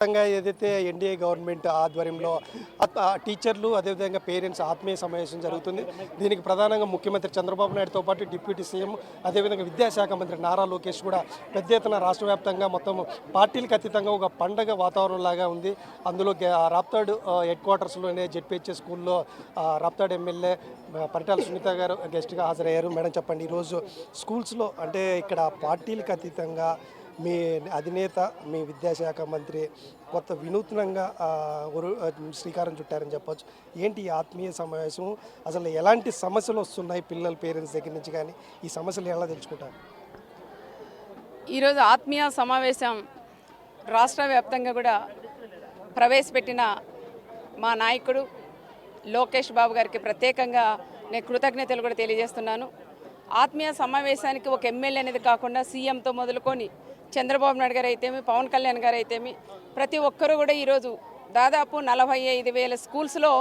విధంగా ఏదైతే NDA government ఆధ్వర్యంలో ఆ టీచర్లు అదేవిధంగా పేరెంట్స్ ఆత్మీయ సమావేశం జరుగుతుంది. దీనికి ప్రధానంగా ముఖ్యమంత్రి చంద్రబాబు నాయుడుతో పాటు డిప్యూటీ సీఎం అదేవిధంగా విద్యాశాఖ మంత్రి నారా లోకేష్ కూడా పెద్ద ఎత్తున రాష్ట్ర వ్యాప్తంగా మొత్తం పార్టీలకు అతీతంగా ఒక పండగ వాతావరణం లాగా ఉంది. అందులో రాప్తాడ్ రాప్తాడు హెడ్ క్వార్టర్స్లోనే జెడ్పీహెచ్ఎస్ స్కూల్లో రాప్తాడ్ రాప్తాడు ఎమ్మెల్యే పరిటాల సునీత గారు గెస్ట్గా హాజరయ్యారు. మేడం చెప్పండి ఈరోజు స్కూల్స్లో అంటే ఇక్కడ పార్టీలకు అతీతంగా మీ అధినేత మీ విద్యాశాఖ మంత్రి కొత్త వినూత్నంగా శ్రీకారం చుట్టారని చెప్పొచ్చు. ఏంటి ఈ ఆత్మీయ సమావేశం? అసలు ఎలాంటి సమస్యలు వస్తున్నాయి పిల్లల పేరెంట్స్ దగ్గర నుంచి కానీ? ఈ సమస్యలు ఎలా తెలుసుకుంటారు? ఈరోజు ఆత్మీయ సమావేశం రాష్ట్ర వ్యాప్తంగా కూడా ప్రవేశపెట్టిన మా నాయకుడు లోకేష్ బాబు గారికి ప్రత్యేకంగా నేను కృతజ్ఞతలు కూడా తెలియజేస్తున్నాను. ఆత్మీయ సమావేశానికి ఒక ఎమ్మెల్యే అనేది కాకుండా సీఎంతో మొదలుకొని చంద్రబాబు నాయుడు గారు అయితేమి పవన్ కళ్యాణ్ గారు అయితేమి ప్రతి ఒక్కరూ కూడా ఈరోజు దాదాపు నలభై ఐదు వేల స్కూల్స్లో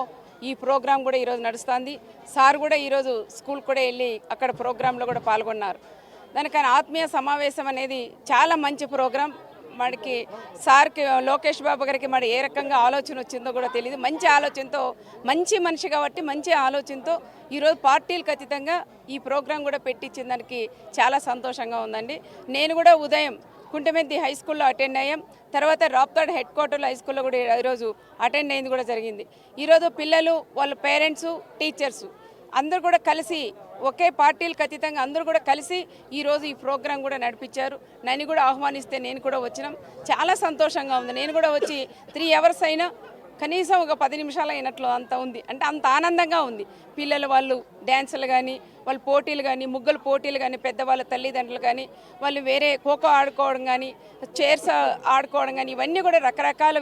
ఈ ప్రోగ్రాం కూడా ఈరోజు నడుస్తుంది. సార్ కూడా ఈరోజు స్కూల్ కూడా వెళ్ళి అక్కడ ప్రోగ్రాంలో కూడా పాల్గొన్నారు. దానికని ఆత్మీయ సమావేశం అనేది చాలా మంచి ప్రోగ్రాం. మనకి సార్కి లోకేష్ బాబు గారికి మరి ఏ రకంగా ఆలోచన వచ్చిందో కూడా తెలియదు మంచి ఆలోచనతో మంచి మనిషి కాబట్టి మంచి ఆలోచనతో ఈరోజు పార్టీలు ఖచ్చితంగా ఈ ప్రోగ్రాం కూడా పెట్టించిన దానికి చాలా సంతోషంగా ఉందండి. నేను కూడా ఉదయం కుంటమెద్ది హై స్కూల్లో అటెండ్ అయ్యాం. తర్వాత రాప్తాడ్ హెడ్ క్వార్టర్లో హై స్కూల్లో కూడా ఈరోజు అటెండ్ అయింది కూడా జరిగింది. ఈరోజు పిల్లలు వాళ్ళ పేరెంట్స్ టీచర్స్ అందరూ కూడా కలిసి ఒకే పార్టీలకు అతీతంగా అందరూ కూడా కలిసి ఈరోజు ఈ ప్రోగ్రాం కూడా నడిపించారు. నన్ను కూడా ఆహ్వానిస్తే నేను కూడా వచ్చినాం. చాలా సంతోషంగా ఉంది. నేను కూడా వచ్చి త్రీ అవర్స్ అయినా కనీసం ఒక పది నిమిషాలు అయినట్లు అంత ఉంది. అంటే అంత ఆనందంగా ఉంది. పిల్లలు వాళ్ళు డ్యాన్సులు కానీ వాళ్ళ పోటీలు కానీ ముగ్గులు పోటీలు కానీ పెద్దవాళ్ళ తల్లిదండ్రులు కానీ వాళ్ళు వేరే ఖోఖో ఆడుకోవడం కానీ చైర్స్ ఆడుకోవడం కానీ ఇవన్నీ కూడా రకరకాల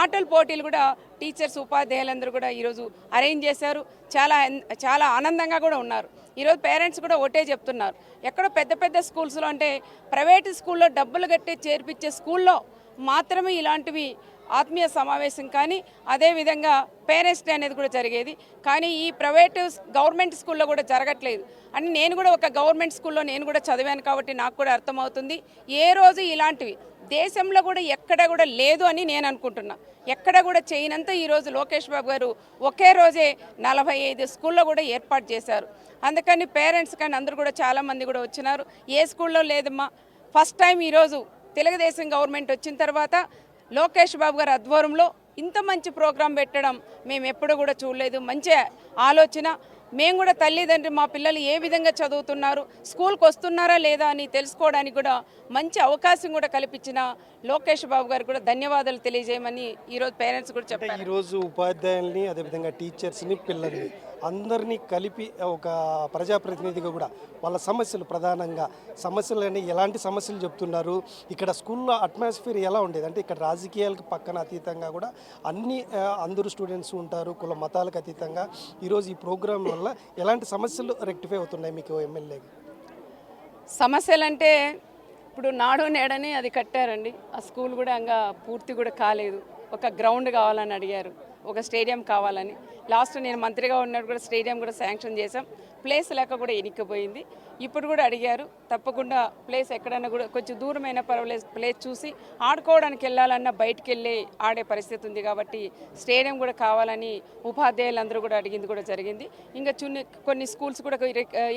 ఆటల పోటీలు కూడా టీచర్స్ ఉపాధ్యాయులందరూ కూడా ఈరోజు అరేంజ్ చేశారు. చాలా చాలా ఆనందంగా కూడా ఉన్నారు. ఈరోజు పేరెంట్స్ కూడా ఒకటే చెప్తున్నారు. ఎక్కడో పెద్ద పెద్ద స్కూల్స్లో అంటే ప్రైవేట్ స్కూల్లో డబ్బులు కట్టి చేర్పించే స్కూల్లో మాత్రమే ఇలాంటివి ఆత్మీయ సమావేశం కానీ అదేవిధంగా పేరెంట్స్ డే అనేది కూడా జరిగేది. కానీ ఈ ప్రైవేటు గవర్నమెంట్ స్కూల్లో కూడా జరగట్లేదు. అని నేను కూడా ఒక గవర్నమెంట్ స్కూల్లో నేను కూడా చదివాను కాబట్టి నాకు కూడా అర్థమవుతుంది. ఏ రోజు ఇలాంటివి? దేశంలో కూడా ఎక్కడ కూడా లేదు అని నేను అనుకుంటున్నా. ఎక్కడ కూడా చేయనంత ఈరోజు లోకేష్ బాబు గారు ఒకే రోజే నలభై ఐదు స్కూల్లో కూడా ఏర్పాటు చేశారు. అందుకని పేరెంట్స్ కానీ అందరూ కూడా చాలామంది కూడా వచ్చినారు. ఏ స్కూల్లో లేదమ్మా. ఫస్ట్ టైం ఈరోజు తెలుగుదేశం గవర్నమెంట్ వచ్చిన తర్వాత లోకేష్ బాబు గారి ఆధ్వర్యంలో ఇంత మంచి ప్రోగ్రాం పెట్టడం మేము ఎప్పుడు కూడా చూడలేదు. మంచి ఆలోచన మేము కూడా తల్లిదండ్రి మా పిల్లలు ఏ విధంగా చదువుతున్నారు స్కూల్కి వస్తున్నారా లేదా అని తెలుసుకోవడానికి కూడా మంచి అవకాశం కూడా కల్పించిన లోకేష్ బాబు గారికి కూడా ధన్యవాదాలు తెలియజేయమని ఈరోజు పేరెంట్స్ కూడా చెప్పారు. ఈరోజు ఉపాధ్యాయుల్ని అదేవిధంగా టీచర్స్ని పిల్లల్ని అందరినీ కలిపి ఒక ప్రజాప్రతినిధిగా కూడా వాళ్ళ సమస్యలు ప్రధానంగా సమస్యలని ఎలాంటి సమస్యలు చెప్తున్నారు ఇక్కడ స్కూల్లో అట్మాస్ఫియర్ ఎలా ఉండేది? అంటే ఇక్కడ రాజకీయాలకు పక్కన అతీతంగా కూడా అన్ని అందరూ స్టూడెంట్స్ ఉంటారు కుల మతాలకు అతీతంగా ఈరోజు ఈ ప్రోగ్రాం వల్ల ఎలాంటి సమస్యలు రెక్టిఫై అవుతున్నాయి మీకు ఎమ్మెల్యేకి సమస్యలంటే ఇప్పుడు నాడు నేడని అది కట్టారండి. ఆ స్కూల్ కూడా ఇంకా పూర్తి కూడా కాలేదు. ఒక గ్రౌండ్ కావాలని అడిగారు. ఒక స్టేడియం కావాలని. లాస్ట్ నేను మంత్రిగా ఉన్నప్పుడు కూడా స్టేడియం కూడా శాంక్షన్ చేశాం. ప్లేస్ లేక కూడా ఎనిక్కిపోయింది ఇప్పుడు కూడా అడిగారు తప్పకుండా ప్లేస్ ఎక్కడన్నా కూడా కొంచెం దూరమైన పర్వాలేదు ప్లేస్ చూసి ఆడుకోవడానికి వెళ్ళాలన్నా బయటికి వెళ్ళి ఆడే పరిస్థితి ఉంది కాబట్టి స్టేడియం కూడా కావాలని ఉపాధ్యాయులందరూ కూడా అడిగింది కూడా జరిగింది. ఇంకా చున్ని కొన్ని స్కూల్స్ కూడా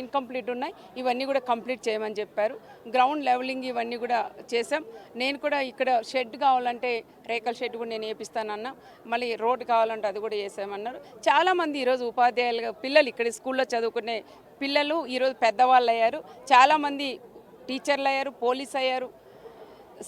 ఇన్కంప్లీట్ ఉన్నాయి. ఇవన్నీ కూడా కంప్లీట్ చేయమని చెప్పారు. గ్రౌండ్ లెవెలింగ్ ఇవన్నీ కూడా చేసాం నేను కూడా ఇక్కడ షెడ్ కావాలంటే రేకల్ షెడ్ కూడా నేను వేపిస్తానన్నా. మళ్ళీ రోడ్ కావాలంటే అది కూడా వేసామన్నారు. చాలామంది ఈరోజు ఉపాధ్యాయులుగా పిల్లలు ఇక్కడ స్కూల్లో చదువుకునే పిల్లలు ఈరోజు పెద్దవాళ్ళు అయ్యారు చాలామంది టీచర్లు అయ్యారు పోలీస్ అయ్యారు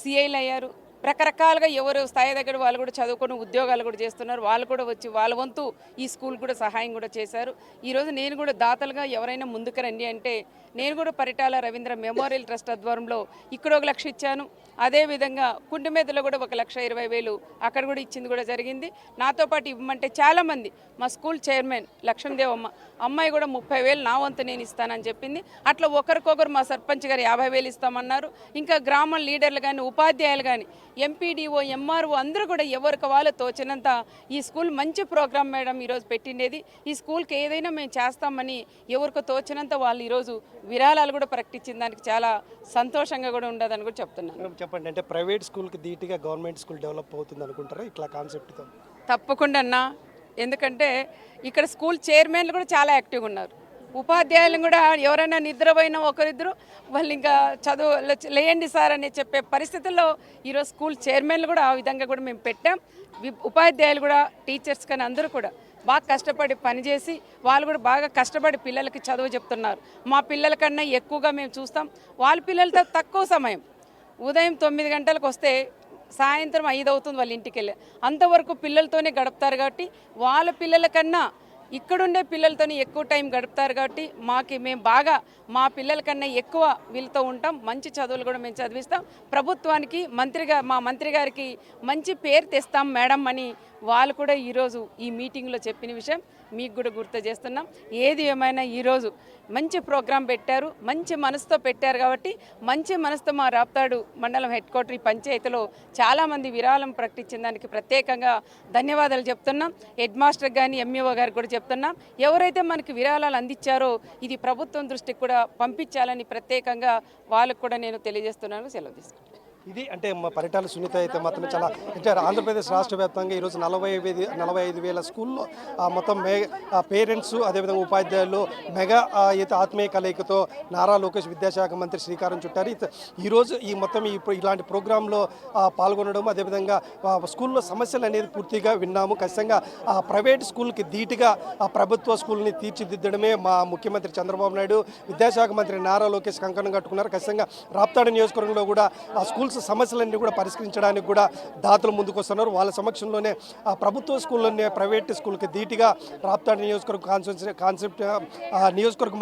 సిఐలు అయ్యారు రకరకాలుగా ఎవరు స్థాయి దగ్గర వాళ్ళు కూడా చదువుకొని ఉద్యోగాలు కూడా చేస్తున్నారు. వాళ్ళు కూడా వచ్చి వాళ్ళ వంతు ఈ స్కూల్ కూడా సహాయం కూడా చేశారు. ఈరోజు నేను కూడా దాతలుగా ఎవరైనా ముందుకు రండి అంటే నేను కూడా పరిటాల రవీంద్ర మెమోరియల్ ట్రస్ట్ ఆధ్వర్యంలో ఇక్కడ ఒక లక్ష ఇచ్చాను. అదేవిధంగా కుంటిమేదలో కూడా ఒక లక్ష ఇరవై వేలు అక్కడ కూడా ఇచ్చింది కూడా జరిగింది. నాతో పాటు ఇవ్వమంటే చాలామంది మా స్కూల్ చైర్మన్ లక్ష్మీదేవమ్మ అమ్మాయి కూడా ముప్పై వేలు నా వంతు నేను ఇస్తానని చెప్పింది. అట్లా ఒకరికొకరు మా సర్పంచ్ గారు యాభై వేలు ఇస్తామన్నారు. ఇంకా గ్రామం లీడర్లు కానీ ఉపాధ్యాయులు కానీ ఎంపీడీఓ ఎంఆర్ఓ అందరూ కూడా ఎవరికి వాళ్ళు తోచినంత ఈ స్కూల్ మంచి ప్రోగ్రామ్ మేడం ఈరోజు పెట్టిండేది. ఈ స్కూల్కి ఏదైనా మేము చేస్తామని ఎవరికి తోచినంత వాళ్ళు ఈరోజు విరాళాలు కూడా ప్రకటించిన దానికి చాలా సంతోషంగా కూడా ఉండదని కూడా చెప్తున్నాను. చెప్పండి అంటే ప్రైవేట్ స్కూల్కి ధీటుగా గవర్నమెంట్ స్కూల్ డెవలప్ అవుతుంది అనుకుంటారా? ఇట్లా కాన్సెప్ట్తో? తప్పకుండా అన్న. ఎందుకంటే ఇక్కడ స్కూల్ చైర్మన్లు కూడా చాలా యాక్టివ్గా ఉన్నారు. ఉపాధ్యాయులు కూడా ఎవరైనా నిద్రపోయినా ఒకరిద్దరు వాళ్ళు ఇంకా చదువు లేయండి సార్ అని చెప్పే పరిస్థితుల్లో ఈరోజు స్కూల్ చైర్మన్లు కూడా ఆ విధంగా కూడా మేము పెట్టాం. ఉపాధ్యాయులు కూడా టీచర్స్ కానీ అందరూ కూడా బాగా కష్టపడి పనిచేసి వాళ్ళు కూడా బాగా కష్టపడి పిల్లలకి చదువు చెప్తున్నారు. మా పిల్లల కన్నా ఎక్కువగా మేము చూస్తాం. వాళ్ళ పిల్లలతో తక్కువ సమయం. ఉదయం తొమ్మిది గంటలకు వస్తే సాయంత్రం ఐదు అవుతుంది వాళ్ళ ఇంటికి వెళ్ళి. అంతవరకు పిల్లలతోనే గడుపుతారు కాబట్టి వాళ్ళ పిల్లల కన్నా ఇక్కడుండే పిల్లలతోనే ఎక్కువ టైం గడుపుతారు కాబట్టి మాకి మేము బాగా మా పిల్లల కన్నా ఎక్కువ వీళ్ళతో ఉంటాం. మంచి చదువులు కూడా మేము చదివిస్తాం. ప్రభుత్వానికి మంత్రిగా మా మంత్రి గారికి మంచి పేరు తెస్తాం మేడం అని వాళ్ళు కూడా ఈరోజు ఈ మీటింగ్లో చెప్పిన విషయం మీకు కూడా గుర్తు చేస్తున్నాం. ఏది ఏమైనా ఈరోజు మంచి ప్రోగ్రాం పెట్టారు మంచి మనసుతో పెట్టారు కాబట్టి మంచి మనసుతో మా రాప్తాడు మండలం హెడ్ క్వార్టర్ ఈ పంచాయతీలో చాలామంది విరాళం ప్రకటించిన దానికి ప్రత్యేకంగా ధన్యవాదాలు చెప్తున్నాం. హెడ్ మాస్టర్ కానీ ఎంఈఓ గారికి కూడా చెప్తున్నాం. ఎవరైతే మనకి విరాళాలు అందించారో ఇది ప్రభుత్వం దృష్టికి కూడా పంపించాలని ప్రత్యేకంగా వాళ్ళకు కూడా నేను తెలియజేస్తున్నాను. సెలవు తీసుకుంటాను ఇది అంటే మా పరిటాల సునీత అయితే మాత్రం చాలా అంటే ఆంధ్రప్రదేశ్ రాష్ట్ర వ్యాప్తంగా ఈరోజు నలభై ఐదు నలభై ఐదు వేల స్కూల్లో ఆ మొత్తం మే పేరెంట్స్ అదేవిధంగా ఉపాధ్యాయులు మెగా అయితే ఆత్మీయ కలయికతో నారా లోకేష్ విద్యాశాఖ మంత్రి శ్రీకారం చుట్టారు. ఈరోజు ఈ మొత్తం ఈ ఇలాంటి ప్రోగ్రాంలో పాల్గొనడం అదేవిధంగా స్కూల్లో సమస్యలు అనేది పూర్తిగా విన్నాము. ఖచ్చితంగా ఆ ప్రైవేట్ స్కూల్కి ధీటుగా ఆ ప్రభుత్వ స్కూల్ని తీర్చిదిద్దడమే మా ముఖ్యమంత్రి చంద్రబాబు నాయుడు విద్యాశాఖ మంత్రి నారా లోకేష్ కంకణం కట్టుకున్నారు. ఖచ్చితంగా రాప్తాడు నియోజకవర్గంలో కూడా ఆ స్కూల్స్ సమస్యలన్నీ కూడా పరిష్కరించడానికి కూడా దాతలు ముందుకు వస్తున్నారు. వాళ్ళ సమక్షంలోనే ఆ ప్రభుత్వ స్కూల్లోనే ప్రైవేట్ స్కూల్కి ధీటుగా రాప్తాడు నియోజకవర్గ కాన్సెప్ట్ కాన్సెప్ట్ నియోజకవర్గం